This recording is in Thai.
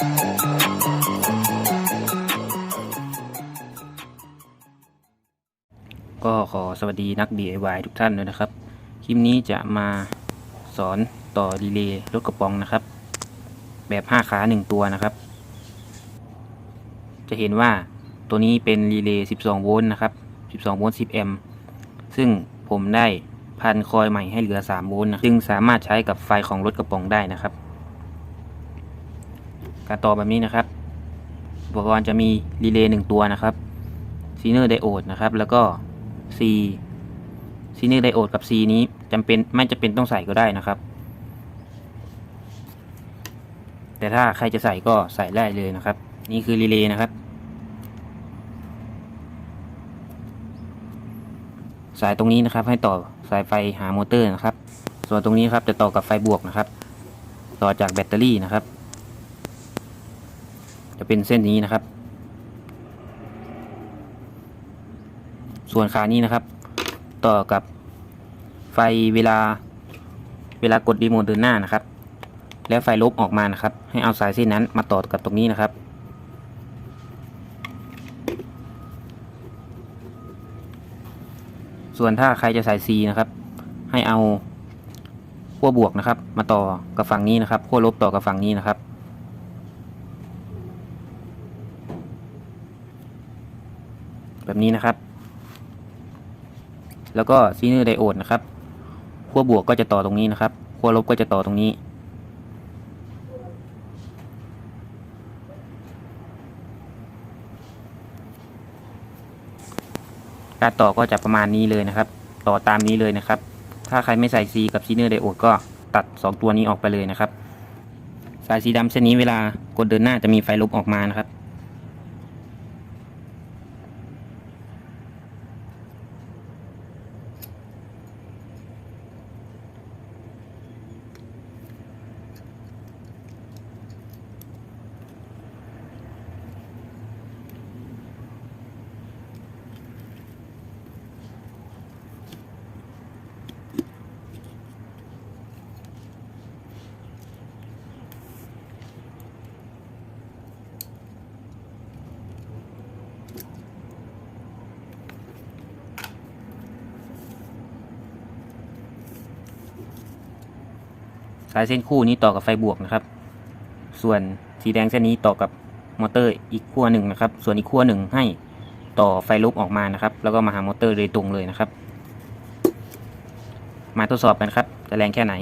ก็ขอสวัสดีนัก DIY ทุกท่านด้วยนะครับ คลิปนี้จะมาสอนต่อรีเลย์รถกระป๋องนะครับ แบบ 5 ขา 1 ตัวนะครับ จะเห็นว่าตัวนี้เป็นรีเลย์ 12 โวลต์นะครับ 12 โวลต์ 10 แอมป์ ซึ่งผมได้พันคอยใหม่ให้เหลือ 3 โวลต์นะ จึงสามารถใช้กับไฟของรถกระป๋องได้นะครับ การต่อแบบนี้นะครับ อุปกรณ์จะมีรีเลย์1ตัวนะครับซีเนอร์ไดโอดนะครับ แล้วก็ C ซีเนอร์ไดโอดกับ C นี้จำเป็นไม่จะเป็นต้องใส่ก็ได้นะครับ แต่ถ้าใครจะใส่ก็ใส่ได้เลยนะครับ นี่คือรีเลย์นะครับ สายตรงนี้นะครับ ให้ต่อสายไฟหามอเตอร์นะครับ ส่วนตรงนี้ครับจะต่อกับไฟบวกนะครับ ต่อจากแบตเตอรี่นะครับ เป็นเส้นนี้นะครับ ส่วนขานี้นะครับ ต่อกับไฟเวลาเวลากดรีโมทเดินหน้านะครับ แล้วไฟลบออกมานะครับ ให้เอาสายเส้นนั้นมาต่อกับตรงนี้นะครับ ส่วนถ้าใครจะใส่ C นะครับ ให้เอาขั้วบวกนะครับ มาต่อกับฝั่งนี้นะครับขั้วลบต่อกับฝั่งนี้นะครับ แบบนี้นะครับ แล้วก็ซีเนอร์ไดโอดนะครับขั้วบวกก็จะต่อตรงนี้นะครับขั้วลบก็จะต่อตรงนี้ การต่อก็จะประมาณนี้เลยนะครับ ต่อตามนี้เลยนะครับ ถ้าใครไม่ใส่ C กับซีเนอร์ไดโอดก็ตัด 2 ตัวนี้ออกไปเลยนะครับ สายสีดำเส้นนี้เวลากดเดินหน้าจะมีไฟลบออกมานะครับ สายเส้นคู่นี้ต่อกับไฟบวกนะครับ ส่วนสีแดงเส้นนี้ต่อกับมอเตอร์อีกขั้วหนึ่งนะครับ ส่วนอีกขั้วหนึ่งให้ต่อไฟลบออกมานะครับ แล้วก็มาหามอเตอร์โดยตรงเลยนะครับ มาทดสอบกันครับจะแรงแค่ไหน